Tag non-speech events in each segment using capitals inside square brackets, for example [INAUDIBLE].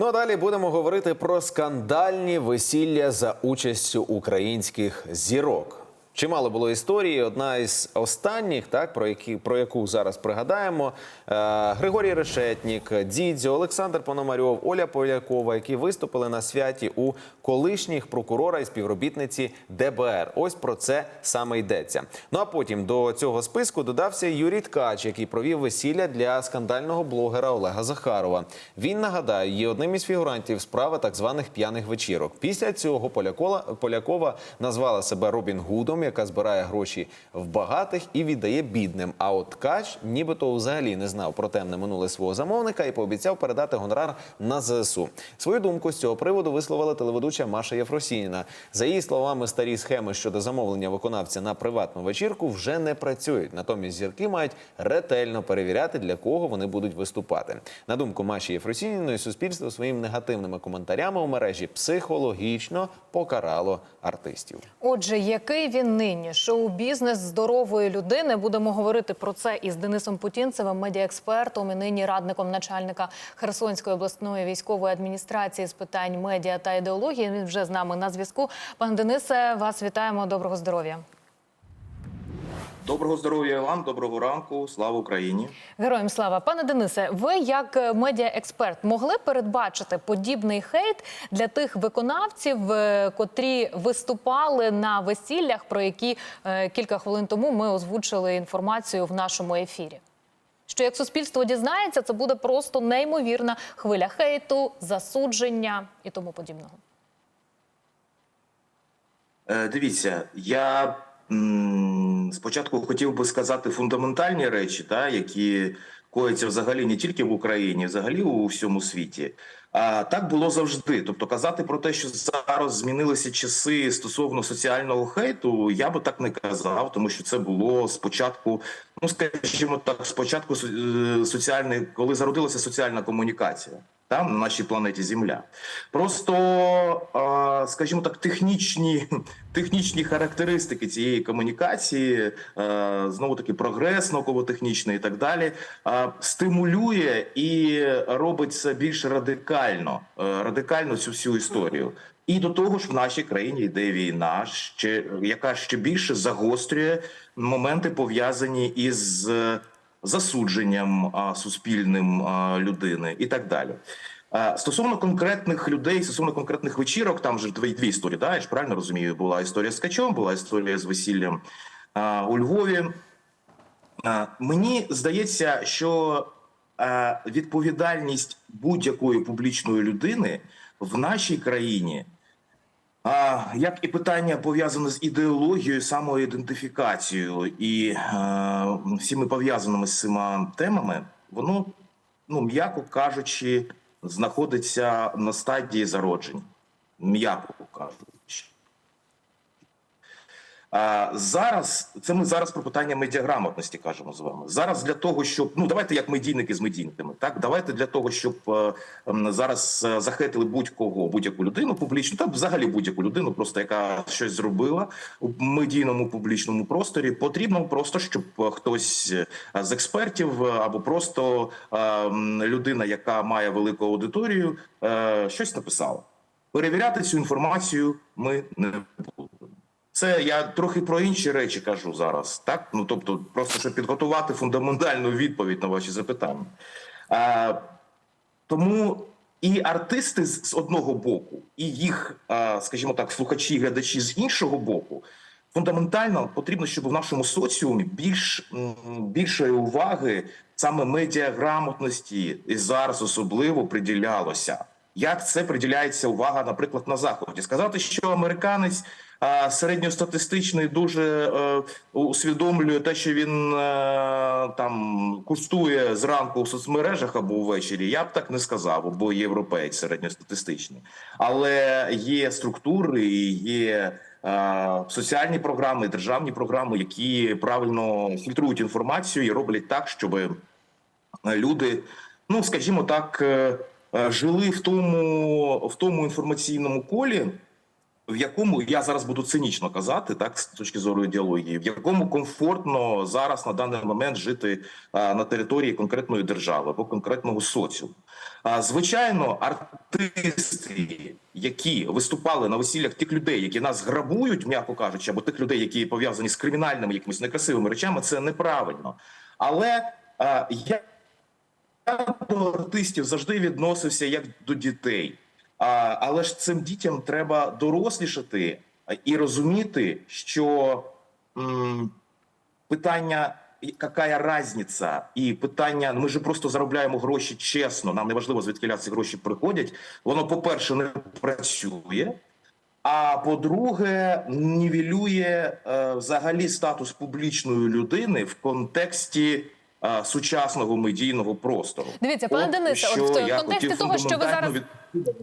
Ну а далі будемо говорити про скандальні весілля за участю українських зірок. Чимало було історії. Одна із останніх, так про які про яку зараз пригадаємо, е, Григорій Решетнік, Дідзьо, Олександр Пономарьов, Оля Полякова, які виступили на святі у колишніх прокурора і співробітниці ДБР. Ось про це саме йдеться. Ну а потім до цього списку додався Юрій Ткач, який провів весілля для скандального блогера Олега Захарова. Він нагадаю, є одним із фігурантів справи так званих п'яних вечірок. Після цього Полякола- Полякова назвала себе Робін Гудом, яка збирає гроші в багатих і віддає бідним. А от Ткач нібито взагалі не знав про темне минуле свого замовника і пообіцяв передати гонорар на ЗСУ. Свою думку з цього приводу висловила телеведуча Маша Єфросініна. За її словами, старі схеми щодо замовлення виконавця на приватну вечірку вже не працюють. Натомість зірки мають ретельно перевіряти, для кого вони будуть виступати. На думку Маші Єфросініної, суспільство своїм негативними коментарями у мережі психологічно покарало артистів. Отже, який він нині? Шоу-бізнес здорової людини. Будемо говорити про це із Денисом Путінцевим, медіаекспертом і нині радником начальника Херсонської обласної військової адміністрації з питань медіа та ідеології. Він вже з нами на зв'язку. Пане Денисе, вас вітаємо. Доброго здоров'я. Доброго здоров'я вам, доброго ранку, слава Україні. Героям слава, пане Денисе, ви як е, медіаексперт могли передбачити подібний хейт для тих виконавців, е, котрі виступали на весіллях, про які е, кілька хвилин тому ми озвучили інформацію в нашому ефірі? Що як суспільство дізнається, це буде просто неймовірна хвиля хейту, засудження і тому подібного. Дивіться, я спочатку хотів би сказати фундаментальні речі, та, які кояться взагалі не тільки в Україні, взагалі у всьому світі. Так було завжди. Тобто, казати про те, що зараз змінилися часи стосовно соціального хейту, я би так не казав, тому що це було спочатку, ну скажімо так, спочатку е, соціальної, коли зародилася соціальна комунікація. Там на нашій планеті Земля. Просто, скажімо так, технічні, [LAUGHS] технічні характеристики цієї комунікації, е, знову таки прогрес науково-технічний і так далі, стимулює і робить це більш радикально, е, радикально цю всю історію. І до того ж, в нашій країні йде війна, ще яка ще більше загострює моменти пов'язані із е, засудженням суспільним людини і так далі. Стосовно конкретних людей, стосовно конкретних вечірок, там же дві, дві історії. Да? Я ж правильно розумію, була історія з Качом, була історія з весіллям у Львові. Мені здається, що відповідальність будь-якої публічної людини в нашій країні, як і питання пов'язане з ідеологією, самоідентифікацією і всіми пов'язаними з цими темами, воно, ну м'яко кажучи, знаходиться на стадії зародження. М'яко кажучи. А зараз це ми зараз про питання медіаграмотності кажемо з вами. Зараз для того, щоб ну давайте як медійники з медійниками, так давайте для того, щоб е, зараз е, захетили будь-кого, будь-яку людину публічну, та взагалі будь-яку людину, просто яка щось зробила у медійному публічному просторі. Потрібно просто, щоб е, хтось е, з експертів або просто е, людина, яка має велику аудиторію, е, щось написала. Перевіряти цю інформацію ми не будемо. Це я трохи про інші речі кажу зараз, так ну тобто, просто щоб підготувати фундаментальну відповідь на ваші запитання. А, тому і артисти з одного боку, і їх, скажімо так, слухачі, і глядачі з іншого боку. Фундаментально потрібно, щоб в нашому соціумі більш більшої уваги саме медіаграмотності і зараз особливо приділялося. Як це приділяється увага, наприклад, на заході? Сказати, що американець а, середньостатистичний дуже е, усвідомлює те, що він е, там кустує зранку в соцмережах або ввечері. Я б так не сказав, або європеєць середньостатистичний, але є структури, і є е, соціальні програми, державні програми, які правильно фільтрують інформацію і роблять так, щоб люди, ну скажімо так, жили в тому, в тому інформаційному колі, в якому я зараз буду цинічно казати, так з точки зору ідеології, в якому комфортно зараз на даний момент жити а, на території конкретної держави або конкретного соціуму. А, звичайно, артисти, які виступали на весіллях тих людей, які нас грабують, м'яко кажучи, або тих людей, які пов'язані з кримінальними якимись некрасивими речами, це неправильно. Але а, я до артистів завжди відносився як до дітей. Але ж цим дітям треба дорослішати і розуміти, що питання, яка різниця, і питання, ми ж просто заробляємо гроші чесно. Нам не важливо, звідки ці гроші приходять. Воно, по-перше, не працює. А по-друге, нівелює е, взагалі статус публічної людини в контексті е, сучасного медійного простору. Дивіться, пане От Денисе, що от в я контексті хотів того, що ви зараз від-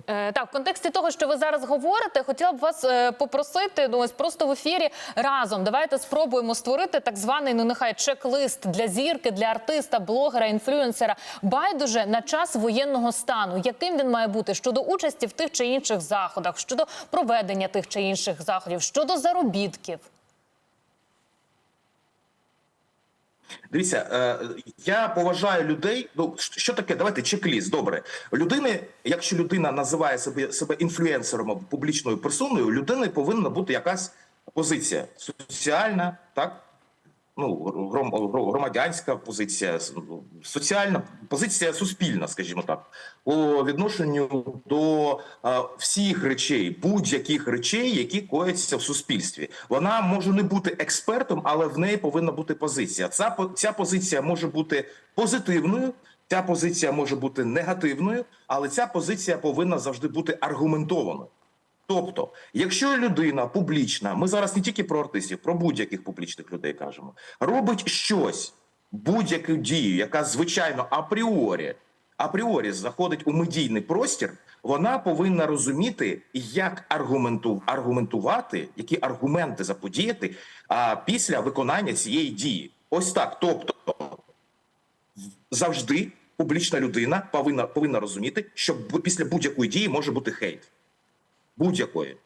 Е, Так, в контексті того, що ви зараз говорите, хотіла б вас е, попросити ну, ось просто в ефірі разом. Давайте спробуємо створити так званий, ну нехай чек-лист для зірки, для артиста, блогера, інфлюенсера. Байдуже на час воєнного стану. Яким він має бути щодо участі в тих чи інших заходах, щодо проведення тих чи інших заходів, щодо заробітків. Дивіться, е, я поважаю людей. Ну що таке? Давайте чек-ліст. Добре, людини, якщо людина називає себе себе інфлюенсером або публічною персоною, людини повинна бути якась позиція соціальна, так ну гром- громадянська позиція, соціальна позиція суспільна, скажімо так, по відношенню до всіх речей, будь-яких речей, які кояться в суспільстві. Вона може не бути експертом, але в неї повинна бути позиція. Ця ця позиція може бути позитивною. Ця позиція може бути негативною, але ця позиція повинна завжди бути аргументованою. Тобто, якщо людина публічна, ми зараз не тільки про артистів, про будь-яких публічних людей кажемо, робить щось, будь-яку дію, яка звичайно апріорі, апріорі заходить у медійний простір, вона повинна розуміти, як аргументу, аргументувати, які аргументи заподіяти а, після виконання цієї дії. Ось так. Тобто, завжди публічна людина повинна, повинна розуміти, що після будь-якої дії може бути хейт будь-якої.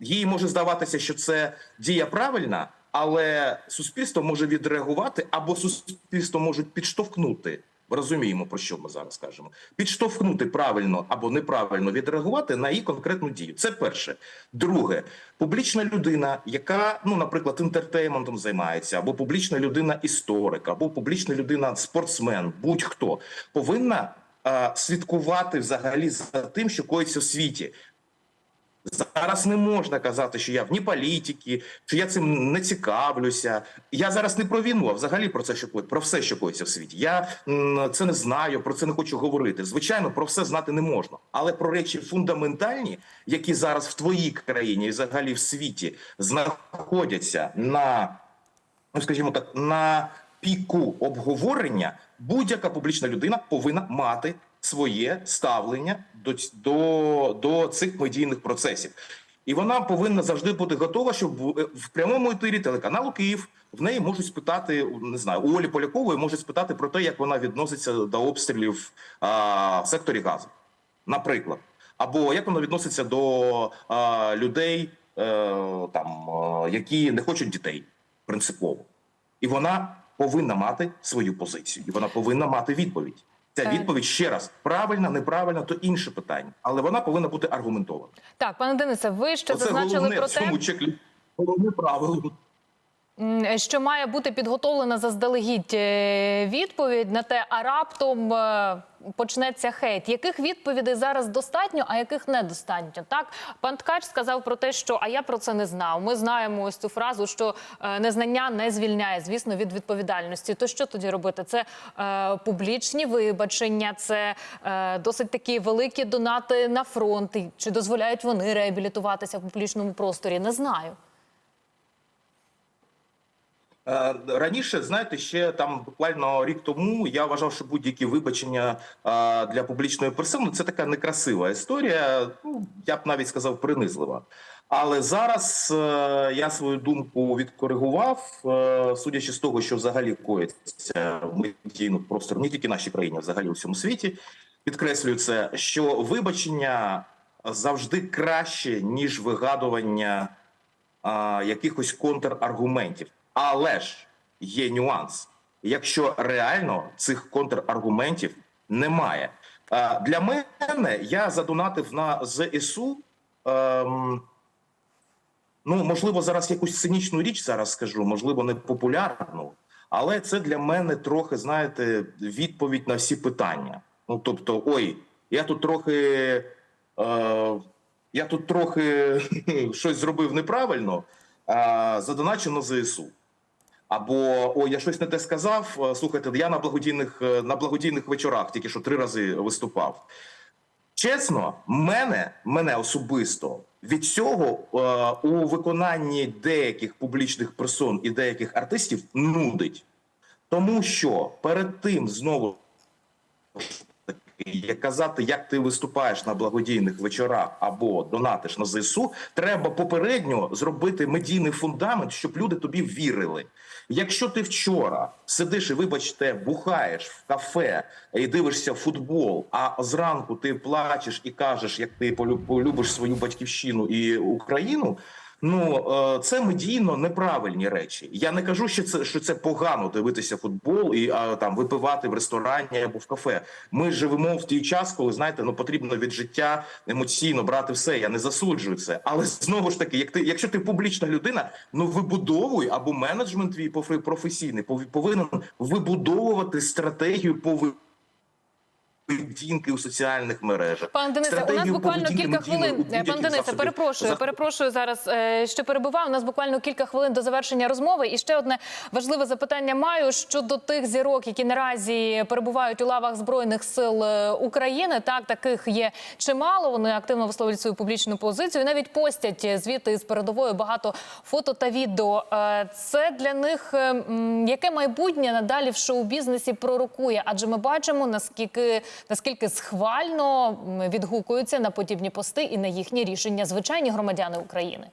Їй може здаватися, що це дія правильна, але суспільство може відреагувати, або суспільство може підштовхнути. Розуміємо, про що ми зараз кажемо. Підштовхнути правильно або неправильно відреагувати на її конкретну дію. Це перше. Друге, публічна людина, яка, ну, наприклад, інтертейментом займається, або публічна людина історик, або публічна людина спортсмен, будь-хто повинна слідкувати взагалі за тим, що коїться в світі. Зараз не можна казати, що я вні політики, що я цим не цікавлюся. Я зараз не про війну, а взагалі про це, що про все, що коїться в світі. Я це не знаю, про це не хочу говорити. Звичайно, про все знати не можна, але про речі фундаментальні, які зараз в твоїй країні і взагалі в світі знаходяться на ну скажімо так, на піку обговорення будь-яка публічна людина повинна мати своє ставлення до, до, до цих медійних процесів. І вона повинна завжди бути готова, щоб в- в прямому етері телеканалу Київ в неї можуть спитати, не знаю, у Олі Полякової можуть спитати про те, як вона відноситься до обстрілів а, в секторі газу, наприклад. Або як вона відноситься до а, людей, е, там, е, які не хочуть дітей принципово. І вона повинна мати свою позицію, і вона повинна мати відповідь. Ця відповідь ще раз правильна, неправильна, то інше питання, але вона повинна бути аргументована. Так, пане Денисе, ви ще Оце зазначили головне про в цьому чеклі. Головне правило. М, що має бути підготовлена заздалегідь е, відповідь на те, а раптом е, почнеться хейт. Яких відповідей зараз достатньо, а яких недостатньо? Так, пан Ткач сказав про те, що а я про це не знав. Ми знаємо ось цю фразу, що е, незнання не звільняє, звісно, від відповідальності. То що тоді робити? Це е, публічні вибачення, це е, досить такі великі донати на фронт. Чи дозволяють вони реабілітуватися в публічному просторі? Не знаю. Е, Раніше, знаєте, ще там буквально рік тому я вважав, що будь-які вибачення е, для публічної персони це така некрасива історія. Ну я б навіть сказав принизлива. Але зараз е, я свою думку відкоригував, судячи з того, що взагалі коїться в медійному просторі, не тільки в нашій країні, а взагалі у всьому світі. Підкреслюю це, що вибачення завжди краще, ніж вигадування якихось контраргументів. Але ж є нюанс. Якщо реально цих контраргументів немає. Для мене я задонатив на ЗСУ. Ем, ну, можливо, зараз якусь цинічну річ зараз скажу, можливо, не популярну, але це для мене трохи, знаєте, відповідь на всі питання. Ну, тобто, ой, я тут трохи. Е, я тут трохи [LAUGHS] щось зробив неправильно, а задоначу на ЗСУ. Або о, я щось не те сказав. е, Слухайте, я на благодійних е, на благодійних вечорах тільки що три рази виступав. Чесно, мене, мене особисто від цього е, у виконанні деяких публічних персон і деяких артистів нудить. Тому що перед тим знову як казати, як ти виступаєш на благодійних вечорах або донатиш на ЗСУ, треба попередньо зробити медійний фундамент, щоб люди тобі вірили. Якщо ти вчора сидиш і, вибачте, бухаєш в кафе і дивишся футбол, а зранку ти плачеш і кажеш, як ти полюбиш свою батьківщину і Україну. Ну е, це медійно неправильні речі. Я не кажу, що це що це погано дивитися футбол і а, там випивати в ресторані або в кафе. Ми живемо в той час, коли знаєте, ну потрібно від життя емоційно брати все. Я не засуджую це, але знову ж таки, як ти, якщо ти публічна людина, ну вибудовуй або менеджмент твій профе- професійний повинен вибудовувати стратегію поведінки у соціальних мережах. Пане Денисе, у нас буквально кілька хвилин. будь-яких Денисе, перепрошую, перепрошую зараз, е, що перебуваю. У нас буквально кілька хвилин до завершення розмови. І ще одне важливе запитання маю щодо тих зірок, які наразі перебувають у лавах збройних сил е, України. Так, таких є чимало. Вони активно висловлюють свою публічну позицію. і Навіть постять звідти з передовою багато фото та відео. Е, Це для них е, яке майбутнє надалі в шоу-бізнесі пророкує? Адже ми бачимо наскільки наскільки схвально відгукуються на подібні пости і на їхні рішення звичайні громадяни України.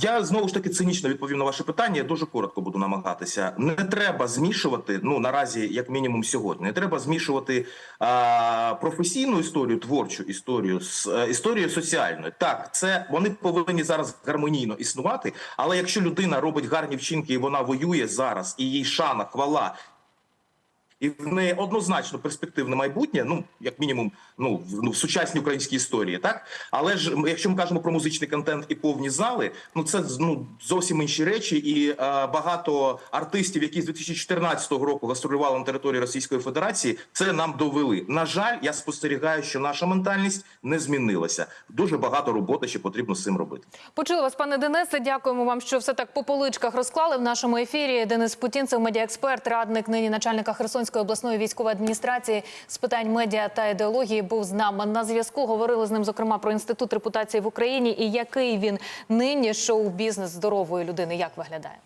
Я знову ж таки цинічно відповім на ваше питання. Я дуже коротко буду намагатися. Не треба змішувати. Ну наразі, як мінімум, сьогодні. Не треба змішувати а, професійну історію, творчу історію з е, історією соціальною. Так, це вони повинні зараз гармонійно існувати. Але якщо людина робить гарні вчинки і вона воює зараз, і їй шана, хвала. І в неї однозначно перспективне майбутнє, ну як мінімум, ну в, ну, сучасній українській історії, так але ж якщо ми кажемо про музичний контент і повні зали, ну це ну зовсім інші речі, і е, багато артистів, які з 2014 року гастролювали на території Російської Федерації, це нам довели. На жаль, я спостерігаю, що наша ментальність не змінилася. Дуже багато роботи ще потрібно з цим робити. Почули вас, пане Денисе. Дякуємо вам, що все так по поличках розклали в нашому ефірі. Денис Путінцев, медіаексперт, радник нині начальника Херсонської обласної військової адміністрації з питань медіа та ідеології, був з нами на зв'язку. Говорили з ним зокрема про інститут репутації в Україні і який він нині шоу-бізнес здорової людини. Як виглядає?